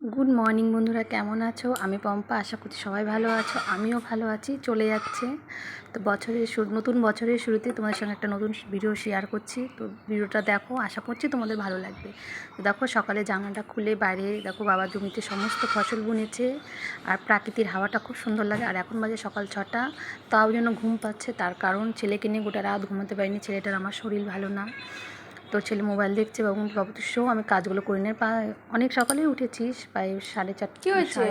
Good morning বন্ধুরা, কেমন আছো? আমি পম্পা, আশা করছি সবাই ভালো আছো, আমিও ভালো আছি, চলে যাচ্ছে। তো বছরের শুরু, নতুন বছরের শুরুতে তোমাদের সঙ্গে একটা নতুন ভিডিও শেয়ার করছি। তো ভিডিওটা দেখো, আশা করছি তোমাদের ভালো লাগবে। তো দেখো, সকালে জানালাটা খুলে বাইরে দেখো, বাবা জমিতে সমস্ত ফসল বুনেছে আর প্রাকৃতিক হাওয়াটা খুব সুন্দর লাগে। আর এখন বাজে সকাল ছটা, তাও যেন ঘুম পাচ্ছে। তার কারণ, ছেলেকে নিয়ে গোটা রাত ঘুমাতে পারিনি, ছেলেটার আমার শরীর ভালো না। তো ছেলে মোবাইল দেখছে বাবু বাবু বাবুদের শো আমি কাজগুলো করে নিয়ে অনেক সকালেই উঠেছিস প্রায় সাড়ে চারটে হয়েছে?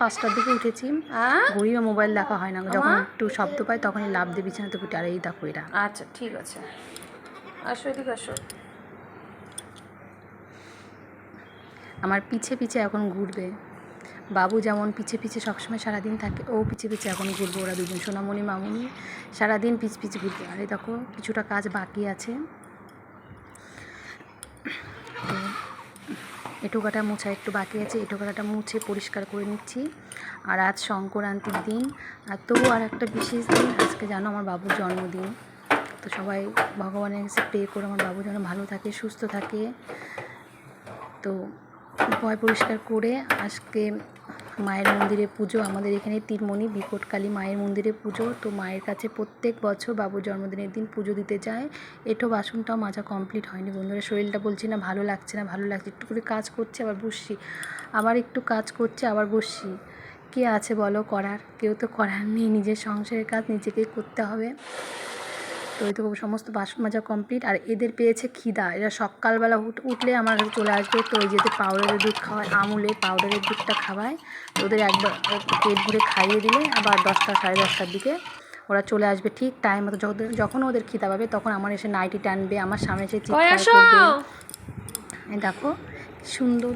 পাঁচটার দিকে উঠেছি। ঘুরি বা মোবাইল দেখা হয় না। যখন একটু শব্দ পাই তখনই লাভ দিয়ে বিছানাতে উঠে আর এই দেখো এরা। আচ্ছা ঠিক আছে। আসো এদিকে আসো। আমার পিছে পিছে এখন ঘুরবে। বাবু যেমন পিছে পিছে সবসময় সারাদিন থাকে ও পিছে পিছে এখন ঘুরবে। ওরা দুজন সোনামণি মামুনি সারাদিন পিছ পিছ ঘুরবে। আর দেখো কিছুটা কাজ বাকি আছে। তো এঁটোকাটা মোছা একটু বাকি আছে এটুকাটা মুছে পরিষ্কার করে নিচ্ছি। আর আজ সংক্রান্তির দিন, আর তবু আর একটা বিশেষ দিন, আজকে জানো আমার বাবুর জন্মদিন। তো সবাই ভগবানের কাছে প্রে করে, আমার বাবু যেন ভালো থাকে, সুস্থ থাকে। তো ভয় পরিষ্কার করে আজকে মায়ের মন্দিরে পুজো, আমাদের এখানে তিরমণি বিকটকালী মায়ের মন্দিরে পুজো। তো মায়ের কাছে প্রত্যেক বছর বাবুর জন্মদিনের দিন পুজো দিতে যায়। এটো বাসনটাও মাজা কমপ্লিট হয়নি বন্ধুরা। শরীরটা বলছি না ভালো লাগছে না, ভালো লাগছে। একটু করে কাজ করছে, আবার বসছি। আবার একটু কাজ করছে, আবার বসছি। কে আছে বলো করার? কেউ তো করার নেই। নিজের সংসারের কাজ নিজেকেই করতে হবে। তো এই তো সমস্ত বাসন মাজা কমপ্লিট আর এদের পেয়েছে খিদা। এরা সকালবেলা উঠ- উঠলে আমার চলে আসবে তো এই যেতে পাউডারের দুধ খাওয়ায় আমুলে পাউডারের দুধটা খাওয়ায়। তো ওদের একবার পেট ভরে খাইয়ে দিলে আবার দশটা সাড়ে দশটার দিকে ওরা চলে আসবে ঠিক টাইম মতো। যখন যখন ওদের খিদা পাবে তখন আমার এসে নাইটি টানবে আমার সামনে এসে চিৎকার করবে। দেখো সুন্দর।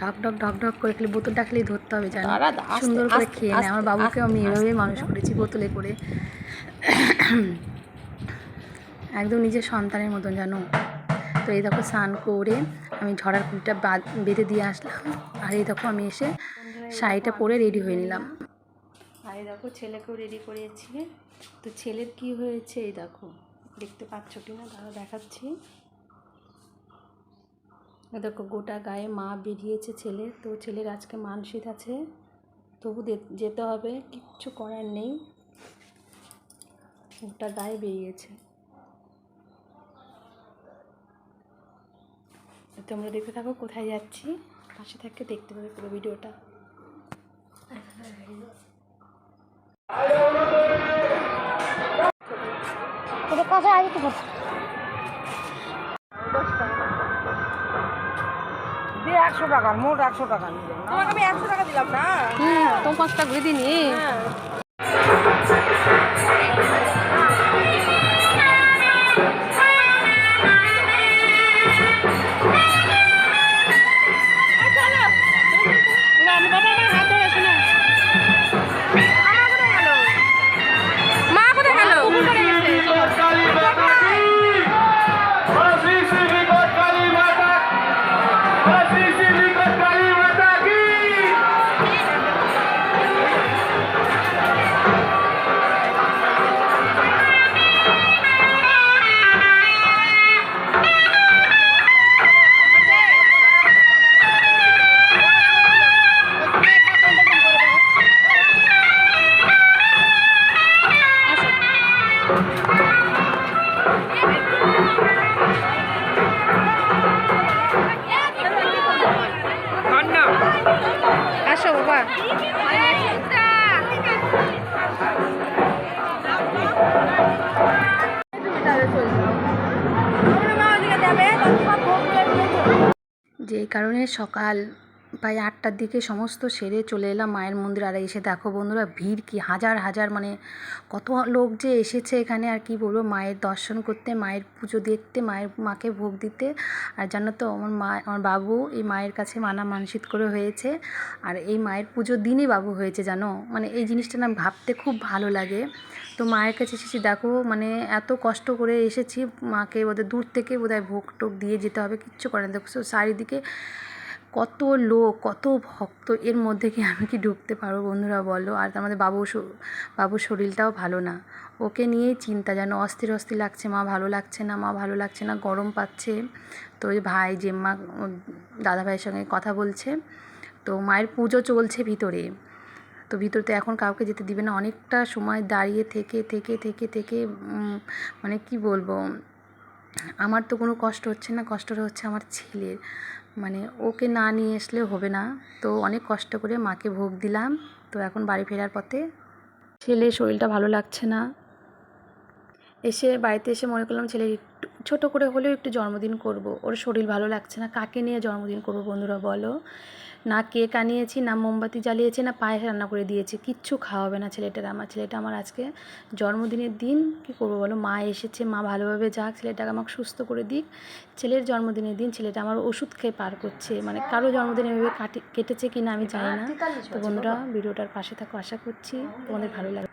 ঢক ঢক ঢক ঢক করে খেলে বোতলটা খেলেই ধরতে হবে জানো? সুন্দর করে খেয়ে নেয় আমার বাবুকে আমি এভাবেই মানুষ করেছি বোতলে করে। একদম নিজের সন্তানের মতন জানো। তো এই দেখো স্নান করে আমি ঝড়ার কুলটা বেঁধে দিয়ে আসলাম। আর এই দেখো আমি এসে শাড়িটা পরে রেডি হয়ে নিলাম। আর এই দেখো ছেলেকেও রেডি করেছি তো ছেলের কি হয়েছে এই দেখো, দেখতে পাচ্ছ কি না তারা দেখাচ্ছি দেখো গোটা গায়ে মা বেরিয়েছে ছেলে তো ছেলের আজকে মানসিক আছে। তবু যেতে হবে, কিচ্ছু করার নেই। গোটা গায়ে বেরিয়েছে। তোমরা দেখতে থাকো কোথায় যাচ্ছি পাশে থাকতে দেখতে পাবে পুরো ভিডিওটা। দিয়ে একশো টাকা মোট একশো টাকা তোমাকে আমি একশো টাকা দিলাম না? হুম তো পাঁচটা ঘুরে দিনি Brasil! যে কারণে সকাল প্রায় আটটার দিকে সমস্ত সেরে চলে এলাম মায়ের মন্দির। আর এসে দেখো বন্ধুরা, ভিড় কি, হাজার হাজার মানে কত লোক যে এসেছে এখানে, আর কি বলব, মায়ের দর্শন করতে, মায়ের পুজো দেখতে, মায়ের মাকে ভোগ দিতে। আর জানো তো, আমার মা, আমার বাবু এই মায়ের কাছে মানা মানসিক করে হয়েছে। আর এই মায়ের পুজোর দিনই বাবু হয়েছে, জানো? মানে এই জিনিসটা না ভাবতে খুব ভালো লাগে। তো মায়ের কাছে এসেছি, দেখো মানে এত কষ্ট করে এসেছি, মাকে বোধহয় দূর থেকে বোধহয় ভোগ টোক দিয়ে যেতে হবে, কিচ্ছু করে না দেখো, চারিদিকে কত লোক, কত ভক্ত এর মধ্যে কি আমি কি ঢুকতে পারব বন্ধুরা বলো? আর আমাদের বাবু শ- বাবুর শরীরটাও ভালো না। ওকে নিয়েই চিন্তা যেন অস্থির অস্থির লাগছে, মা ভালো লাগছে না, মা ভালো লাগছে না, গরম পাচ্ছে। তো ওই ভাই জেম্মা দাদা ভাইয়ের সঙ্গে কথা বলছে। তো তো মায়ের পুজো চলছে ভিতরে। তো ভিতরে তো এখন কাউকে যেতে দিবে না। অনেকটা সময় দাঁড়িয়ে থেকে থেকে থেকে থেকে মানে কি বলব? আমার তো কোনো কষ্ট হচ্ছে না। কষ্টটা হচ্ছে আমার ছেলের। মানে ওকে না নিয়ে আসলে হবে না। তো অনেক কষ্ট করে মাকে ভোগ দিলাম। তো এখন বাড়ি ফেরার পথে ছেলে শরীরটা ভালো লাগছে না। এসে বাড়িতে এসে মনে করলাম ছেলের একটু, ছোটো করে হলেও একটু জন্মদিন করব। ওর শরীর ভালো লাগছে না। কাকে নিয়ে জন্মদিন করব বন্ধুরা বলো? না কেক আনিয়েছি, না মোমবাতি জ্বালিয়েছি, না পায়েস রান্না করে দিয়েছি। কিচ্ছু খাওয়াবে না ছেলেটার আমার। ছেলেটা আমার আজকে জন্মদিনের দিন কি করব বলো? মা এসেছে, মা ভালোভাবে যাক, ছেলেটাকে আমাকে সুস্থ করে দিক। ছেলের জন্মদিনের দিন ছেলেটা আমার ওষুধ খেয়ে পার করছে। মানে কারও জন্মদিন এভাবে কাটি, কেটেছে কি না আমি জানি না। তো বন্ধুরা, ভিডিওটার পাশে থাকো, আশা করছি তোমাদের ভালো লাগবে।